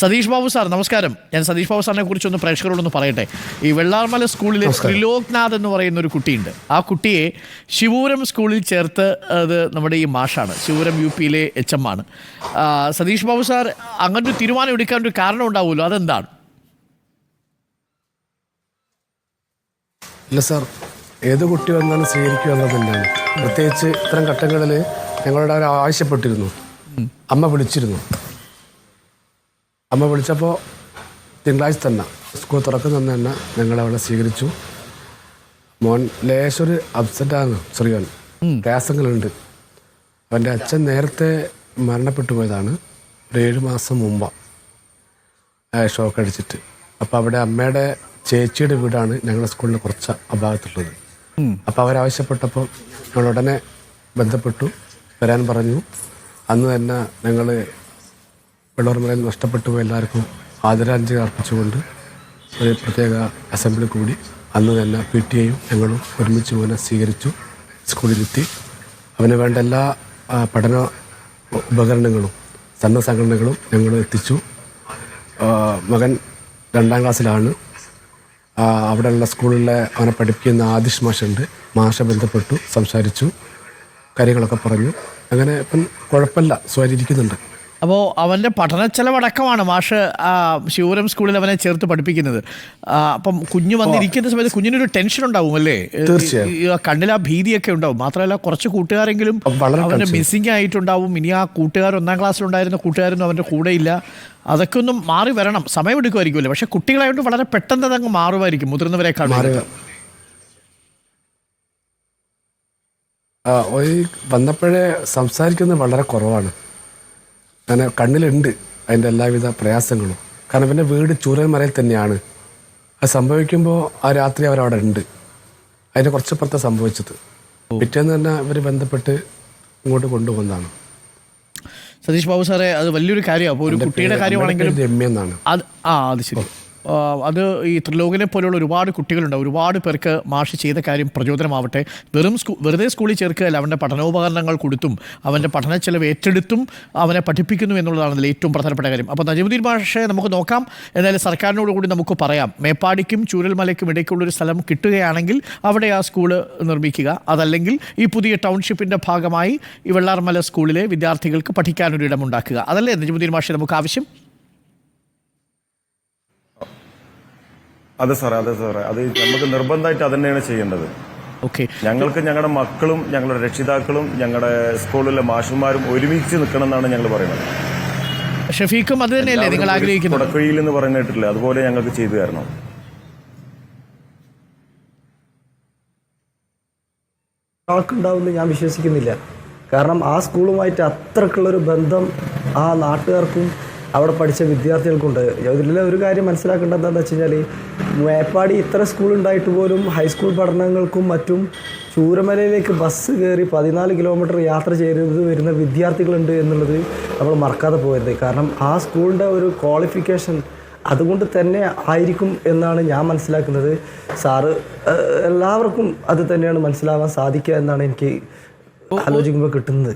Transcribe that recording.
Satheesh Babu sir നമസ്കാരം. ഞാൻ സതീഷ് ബാബു സാറിനെ കുറിച്ച് ഒന്ന് പ്രേക്ഷകരോടൊന്ന് പറയട്ടെ. ഈ വെള്ളാർമല സ്കൂളിലെ ത്രിലോക്നാഥ് എന്ന് പറയുന്ന ഒരു കുട്ടിയുണ്ട്. ആ കുട്ടിയെ ശിവൂരം സ്കൂളിൽ ചേർത്ത് അത് നമ്മുടെ ഈ മാഷാണ്. ശിവൂരം യു പിയിലെ എച്ച് എം ആണ്. സതീഷ് ബാബു സാർ അങ്ങനെ ഒരു തീരുമാനം എടുക്കാൻ ഒരു കാരണം ഉണ്ടാവുമല്ലോ. അതെന്താണ്? ഇല്ല സാർ. ഏത് കുട്ടി വന്നാലും സ്വീകരിക്കുക എന്നത് പ്രത്യേകിച്ച് ഇത്തരം ഘട്ടങ്ങളിൽ ഞങ്ങളുടെ ആവശ്യപ്പെട്ടിരുന്നു. അമ്മ വിളിച്ചിരുന്നു. അമ്മ വിളിച്ചപ്പോൾ തിങ്കളാഴ്ച തന്നെ സ്കൂൾ തുറക്കുന്ന തന്നെ ഞങ്ങൾ അവളെ സ്വീകരിച്ചു. മോൻ ലേശൊരു അപ്സെറ്റാണ് ചെറിയോൻ. പ്രയാസങ്ങളുണ്ട്. അവന്റെ അച്ഛൻ നേരത്തെ മരണപ്പെട്ടു പോയതാണ്. ഒരു ഏഴ് മാസം മുമ്പാണ് ഷോക്ക് അടിച്ചിട്ട്. അപ്പോൾ അവിടെ അമ്മയുടെ ചേച്ചിയുടെ വീടാണ് ഞങ്ങളുടെ സ്കൂളിന്റെ കുറച്ച് അഭാഗത്തുള്ളത് അപ്പോൾ അവരാവശ്യപ്പെട്ടപ്പോൾ ഞങ്ങൾ ഉടനെ ബന്ധപ്പെട്ടു. വരാൻ പറഞ്ഞു. അന്ന് തന്നെ ഞങ്ങൾ വെള്ളോർമലയിൽ നഷ്ടപ്പെട്ടു പോയ എല്ലാവർക്കും ആദരാഞ്ജലി അർപ്പിച്ചുകൊണ്ട് ഒരു പ്രത്യേക അസംബ്ലി കൂടി അന്ന് തന്നെ പി ടി എയും ഞങ്ങളും ഒരുമിച്ച് മോനെ സ്വീകരിച്ചു സ്കൂളിലെത്തി അവന് വേണ്ട എല്ലാ പഠന ഉപകരണങ്ങളും സന്ന സംഘടനകളും ഞങ്ങൾ എത്തിച്ചു. മകൻ രണ്ടാം ക്ലാസ്സിലാണ്. അവിടെയുള്ള സ്കൂളിലെ അവനെ പഠിപ്പിക്കുന്ന ആദിഷ് മാഷുണ്ട്. മാഷ ബന്ധപ്പെട്ടു സംസാരിച്ചു കാര്യങ്ങളൊക്കെ പറഞ്ഞു. അങ്ങനെ ഇപ്പം കുഴപ്പമില്ല സ്വീകരിക്കുന്നുണ്ട് അപ്പോൾ അവന്റെ പഠന ചെലവടക്കമാണ് മാഷ് ശിവപുരം സ്കൂളിൽ അവനെ ചേർത്ത് പഠിപ്പിക്കുന്നത്. അപ്പം കുഞ്ഞു വന്നിരിക്കുന്ന സമയത്ത് കുഞ്ഞിനൊരു ടെൻഷൻ ഉണ്ടാവും അല്ലേ? കണ്ണിൽ ആ ഭീതിയൊക്കെ ഉണ്ടാവും. മാത്രമല്ല കുറച്ച് കൂട്ടുകാരെങ്കിലും അവന്. മിസ്സിംഗ് ആയിട്ടുണ്ടാവും. ഇനി ആ കൂട്ടുകാർ ഒന്നാം ക്ലാസ്സിലുണ്ടായിരുന്ന കൂട്ടുകാരൊന്നും അവന്റെ കൂടെ ഇല്ല. അതൊക്കെ ഒന്നും മാറി വരണം. സമയമെടുക്കുമായിരിക്കുമല്ലോ പക്ഷെ കുട്ടികളായിട്ട് വളരെ പെട്ടെന്ന് അതങ്ങ് മാറുമായിരിക്കും. മുതിർന്നവരെക്കാൾ വന്നപ്പോഴേ സംസാരിക്കുന്നത് വളരെ കുറവാണ്. അങ്ങനെ കണ്ണിലുണ്ട് അതിന്റെ എല്ലാവിധ പ്രയാസങ്ങളും. കാരണം പിന്നെ വീട് ചൂരൽമലയിൽ തന്നെയാണ്. അത് സംഭവിക്കുമ്പോൾ ആ രാത്രി അവരവിടെ ഉണ്ട്. അതിന്റെ കുറച്ചപ്പുറത്തെ സംഭവിച്ചത്. പിറ്റേന്ന് തന്നെ ഇവർ ബന്ധപ്പെട്ട് ഇങ്ങോട്ട് കൊണ്ടുവന്നതാണ്. സതീഷ് ബാബു സാറേ അത് വലിയൊരു കാര്യമാണ് ഒരു കുട്ടിയുടെ കാര്യമാണെങ്കിലും രമ്യ എന്നാണ്. അത് ആ അത് ശരി. അത് ഈ ത്രിലോകിനെ പോലെയുള്ള ഒരുപാട് കുട്ടികളുണ്ട്. ഒരുപാട് പേർക്ക് മാഷ് ചെയ്ത കാര്യം പ്രചോദനമാവട്ടെ. വെറും സ്കൂ വെറുതെ സ്കൂളിൽ ചേർക്കുകയല്ല അവന്റെ പഠനോപകരണങ്ങൾ കൊടുത്തും അവന്റെ പഠന ചെലവ് ഏറ്റെടുത്തും അവനെ പഠിപ്പിക്കുന്നു എന്നുള്ളതാണ് ഏറ്റവും പ്രധാനപ്പെട്ട കാര്യം. അപ്പോൾ നജമുദ്ദീൻ മാഷെ നമുക്ക് നോക്കാം. എന്നാലും സർക്കാരിനോട് കൂടി നമുക്ക് പറയാം. മേപ്പാടിക്കും ചൂരൽമലയ്ക്കും ഇടയ്ക്കുള്ളൊരു സ്ഥലം കിട്ടുകയാണെങ്കിൽ അവിടെ ആ സ്കൂൾ നിർമ്മിക്കുക. അതല്ലെങ്കിൽ ഈ പുതിയ ടൗൺഷിപ്പിന്റെ ഭാഗമായി ഈ വെള്ളാർമല സ്കൂളിലെ വിദ്യാർത്ഥികൾക്ക് പഠിക്കാനൊരു ഇടമുണ്ടാക്കുക അതല്ലേ നജമുദ്ദീൻ മാഷെ നമുക്ക് ആവശ്യം? അതെ സാറേ അതെ സാറേ. അത് നമുക്ക് നിർബന്ധമായിട്ട് അത് തന്നെയാണ് ചെയ്യേണ്ടത്. ഓക്കെ ഞങ്ങൾക്ക് ഞങ്ങളുടെ മക്കളും ഞങ്ങളുടെ രക്ഷിതാക്കളും ഞങ്ങളുടെ സ്കൂളിലെ മാഷന്മാരും ഒരുമിച്ച് നിൽക്കണം എന്നാണ് ഞങ്ങൾ പറയുന്നത്. ഷഫീഖും അത് തന്നെയല്ലേ നിങ്ങൾ ആഗ്രഹിക്കുന്നത്? കുടക്കുഴിയിൽ എന്ന് പറഞ്ഞിട്ടില്ല? അതുപോലെ ഞങ്ങൾക്ക് ചെയ്തു തരണം. ആൾക്കുണ്ടാവുമെന്ന് ഞാൻ വിശ്വസിക്കുന്നില്ല. കാരണം ആ സ്കൂളുമായിട്ട് അത്രക്കുള്ളൊരു ബന്ധം ആ നാട്ടുകാർക്കും അവിടെ പഠിച്ച വിദ്യാർത്ഥികൾക്കുണ്ട്. ഇതിലെ ഒരു കാര്യം മനസ്സിലാക്കേണ്ടത് എന്താണെന്ന് വെച്ച് കഴിഞ്ഞാൽ മേപ്പാടി ഇത്ര സ്കൂൾ ഉണ്ടായിട്ട് പോലും ഹൈസ്കൂൾ പഠനങ്ങൾക്കും മറ്റും ചൂരമലയിലേക്ക് ബസ് കയറി പതിനാല് കിലോമീറ്റർ യാത്ര ചെയ്ത് വരുന്ന വിദ്യാർത്ഥികളുണ്ട് എന്നുള്ളത് നമ്മൾ മറക്കാതെ പോകരുത്. കാരണം ആ സ്കൂളിന്റെ ഒരു ക്വാളിഫിക്കേഷൻ അതുകൊണ്ട് തന്നെ ആയിരിക്കും എന്നാണ് ഞാൻ മനസ്സിലാക്കുന്നത്. സാറ് എല്ലാവർക്കും അത് തന്നെയാണ് മനസ്സിലാവാൻ സാധിക്കുക എന്നാണ് എനിക്ക് ആലോചിക്കുമ്പോൾ കിട്ടുന്നത്.